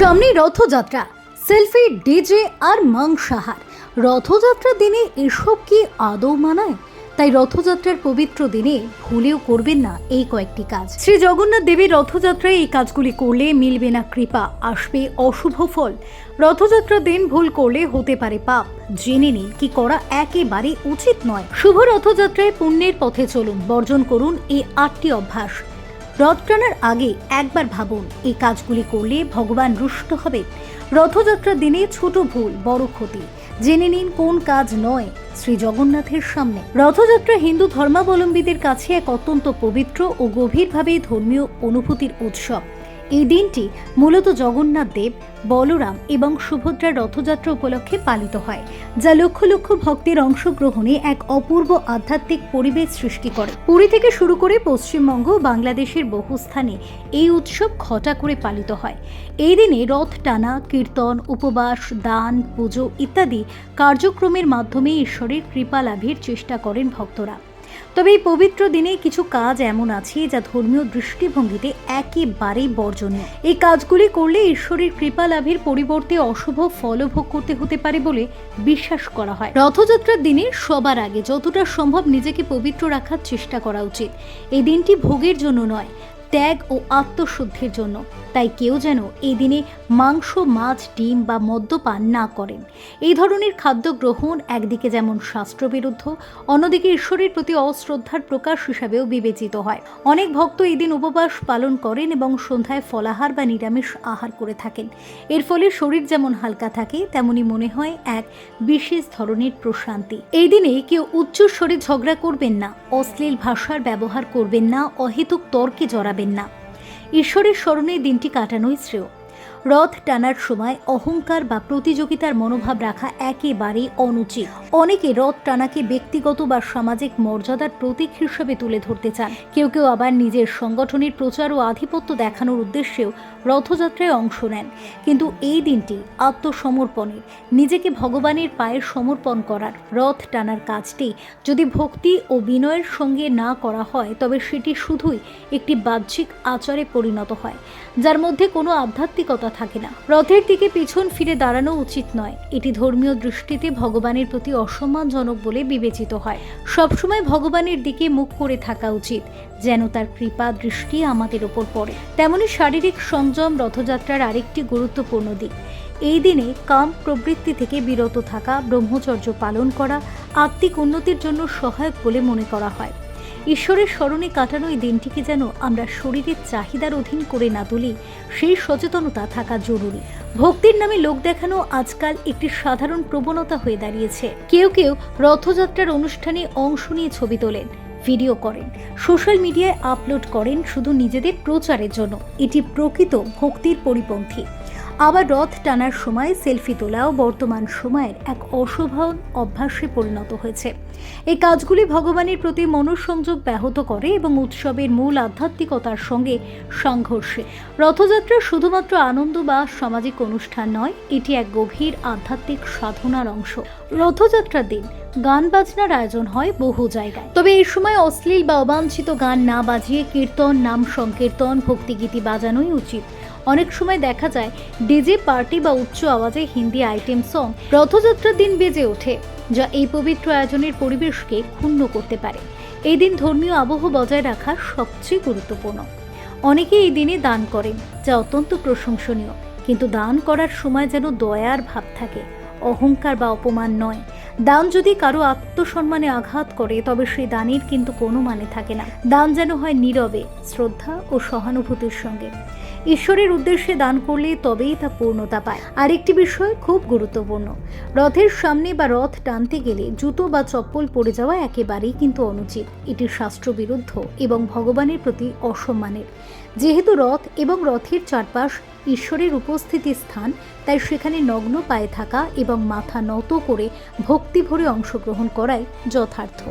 সামনে Rathyatra, selfie, DJ আর মাংসাহার। রথযাত্রার দিনে এসব কি আদৌ মানায়? তাই রথযাত্রার পবিত্র দিনে ভুলেও করবেন না এই কয়েকটি কাজ। শ্রী জগন্নাথ দেবীর রথযাত্রায় এই কাজগুলি করলে মিলবে না কৃপা, আসবে অশুভ ফল। রথযাত্রার দিন ভুল করলে হতে পারে পাপ। জেনে নিন কি করা একেবারে উচিত নয়। শুভ রথযাত্রায় পুণ্যের পথে চলুন, বর্জন করুন এই আটটি অভ্যাস। রথ টানার আগে একবার ভাবুন, এই কাজগুলি করলে ভগবান রুষ্ট হবে। রথযাত্রার দিনে ছোট ভুল, বড় ক্ষতি। জেনে নিন কোন কাজ নয় শ্রী জগন্নাথের সামনে। রথযাত্রা হিন্দু ধর্মাবলম্বীদের কাছে এক অত্যন্ত পবিত্র ও গভীরভাবে ধর্মীয় অনুভূতির উৎসব। এই দিনটি মূলত জগন্নাথ দেব, বলরাম এবং সুভদ্রার রথযাত্রা উপলক্ষে পালিত হয়, যা লক্ষ লক্ষ ভক্তের অংশগ্রহণে এক অপূর্ব আধ্যাত্মিক পরিবেশ সৃষ্টি করে। পুরী থেকে শুরু করে পশ্চিমবঙ্গ বাংলাদেশের বহু স্থানে এই উৎসব ঘটা করে পালিত হয়। এই দিনে রথ টানা, কীর্তন, উপবাস, দান, পুজো ইত্যাদি কার্যক্রমের মাধ্যমে ঈশ্বরের কৃপা লাভের চেষ্টা করেন ভক্তরা। তবে এই পবিত্র দিনে কিছু কাজ এমন আছে যা ধর্মীয় দৃষ্টিভঙ্গিতে একেবারেই বর্জনীয়। এই কাজগুলি করলে ঈশ্বরের কৃপা লাভের পরিবর্তে অশুভ ফলভোগ করতে হতে পারে বলে বিশ্বাস করা হয়। রথযাত্রার দিনে সবার আগে যতটা সম্ভব নিজেকে পবিত্র রাখার চেষ্টা করা উচিত। এই দিনটি ভোগের জন্য নয়, ত্যাগ ও আত্মশুদ্ধির জন্য। তাই কেউ যেন এই দিনে মাংস, মাছ, ডিম বা মদ্যপান না করেন। এই ধরনের খাদ্য গ্রহণ একদিকে যেমন শাস্ত্রবিরুদ্ধ, অন্যদিকে ঈশ্বরের প্রতি অশ্রদ্ধার প্রকাশ হিসাবেও বিবেচিত হয়। অনেক ভক্ত এই দিন উপবাস পালন করেন এবং সন্ধ্যায় ফলাহার বা নিরামিষ আহার করে থাকেন। এর ফলে শরীর যেমন হালকা থাকে, তেমনি মনে হয় এক বিশেষ ধরনের প্রশান্তি। এই দিনে কেউ উচ্চ স্বরে ঝগড়া করবেন না, অশ্লীল ভাষার ব্যবহার করবেন না, অহেতুক তর্কে জড়াবেন না। ঈশ্বরের স্মরণে দিনটি কাটানোই শ্রেয়। রথ টানার সময় অহংকার বা প্রতিযোগিতার মনোভাব রাখা একেবারেই অনুচিত। অনেকে রথ টানাকে ব্যক্তিগত বা সামাজিক মর্যাদার প্রতীক হিসেবে তুলে ধরতে চান। কেউ কেউ আবার নিজের সংগঠনের প্রচার ও আধিপত্য দেখানোর উদ্দেশ্যেও রথযাত্রায় অংশ নেন। কিন্তু এই দিনটি আত্মসমর্পণের, নিজেকে ভগবানের পায়ে সমর্পণ করার রথ টানার কাজটি যদি ভক্তি ও বিনয়ের সঙ্গে না করা হয়, তবে সেটি শুধুই একটি বাহ্যিক আচারে পরিণত হয়, যার মধ্যে কোনো আধ্যাত্মিকতা থাকে না। রথের দিকে পিছন ফিরে দাঁড়ানো উচিত নয়। এটি ধর্মীয় দৃষ্টিতে ভগবানের প্রতি অসম্মানজনক বলে বিবেচিত হয়। সবসময় ভগবানের দিকে মুখ করে থাকা উচিত, যেন তার কৃপা দৃষ্টি আমাদের ওপর পড়ে। তেমনি শারীরিক সংযম রথযাত্রার আরেকটি গুরুত্বপূর্ণ দিক। এই দিনে কাম প্রবৃত্তি থেকে বিরত থাকা, ব্রহ্মচর্য পালন করা, আত্মিক উন্নতির জন্য সহায়ক বলে মনে করা হয়। ঈশ্বরের স্মরণে কাটানো এই দিনটিকে যেন আমরা শরীরের চাহিদার অধীন করে না তুলি, সেই সচেতনতা থাকা জরুরি। ভক্তির নামে লোক দেখানো আজকাল একটি সাধারণ প্রবণতা হয়ে দাঁড়িয়েছে। কেউ কেউ রথযাত্রার অনুষ্ঠানে অংশ নিয়ে ছবি তোলেন, ভিডিও করেন, সোশ্যাল মিডিয়ায় আপলোড করেন শুধু নিজেদের প্রচারের জন্য। এটি প্রকৃত ভক্তির পরিপন্থী। আবার রথ টানার সময় সেলফি তোলাও বর্তমান সময়ের এক অশোভন অভ্যাসে পরিণত হয়েছে। এই কাজগুলি ভগবানের প্রতি মনঃসংযোগ ব্যাহত করে এবং উৎসবের মূল আধ্যাত্মিকতার সঙ্গে সংঘর্ষে। রথযাত্রা শুধুমাত্র আনন্দ বা সামাজিক অনুষ্ঠান নয়, এটি এক গভীর আধ্যাত্মিক সাধনার অংশ। রথযাত্রার দিন গান বাজনার আয়োজন হয় বহু জায়গায়। তবে এই সময় অশ্লীল বা অবাঞ্ছিত গান না বাজিয়ে কীর্তন, নাম সংকীর্তন, ভক্তিগীতি বাজানোই উচিত। অনেক সময় দেখা যায়, ডিজে পার্টি বা উচ্চ আওয়াজে হিন্দি আইটেম সং রথযাত্রার দিন বেজে ওঠে, যা এই পবিত্র আয়োজনের পরিবেশকে ক্ষুণ্ণ করতে পারে। এই দিন ধর্মীয় আবহ বজায় রাখা সবচেয়ে গুরুত্বপূর্ণ। অনেকে এই দিনে দান করেন, যা অত্যন্ত প্রশংসনীয়। কিন্তু দান করার সময় যেন দয়ার ভাব থাকে, অহংকার বা অপমান নয়। দান যদি কারও আত্মসম্মানে আঘাত করে, তবে সেই দানের কিন্তু কোনো মানে থাকে না। দান যেন হয় নীরবে, শ্রদ্ধা ও সহানুভূতির সঙ্গে। ঈশ্বরের উদ্দেশ্যে দান করলে তবেই তা পূর্ণতা পায়। আরেকটি বিষয় খুব গুরুত্বপূর্ণ। রথের সামনে বা রথ টানতে গেলে জুতো বা চপ্পল পরে যাওয়া একেবারেই কিন্তু অনুচিত। এটি শাস্ত্রবিরুদ্ধ এবং ভগবানের প্রতি অসম্মানের। যেহেতু রথ এবং রথের চারপাশ ঈশ্বরের উপস্থিতি স্থান, তাই সেখানে নগ্ন পায়ে থাকা এবং মাথা নত করে ভক্তি ভরে অংশগ্রহণ করাই যথার্থ।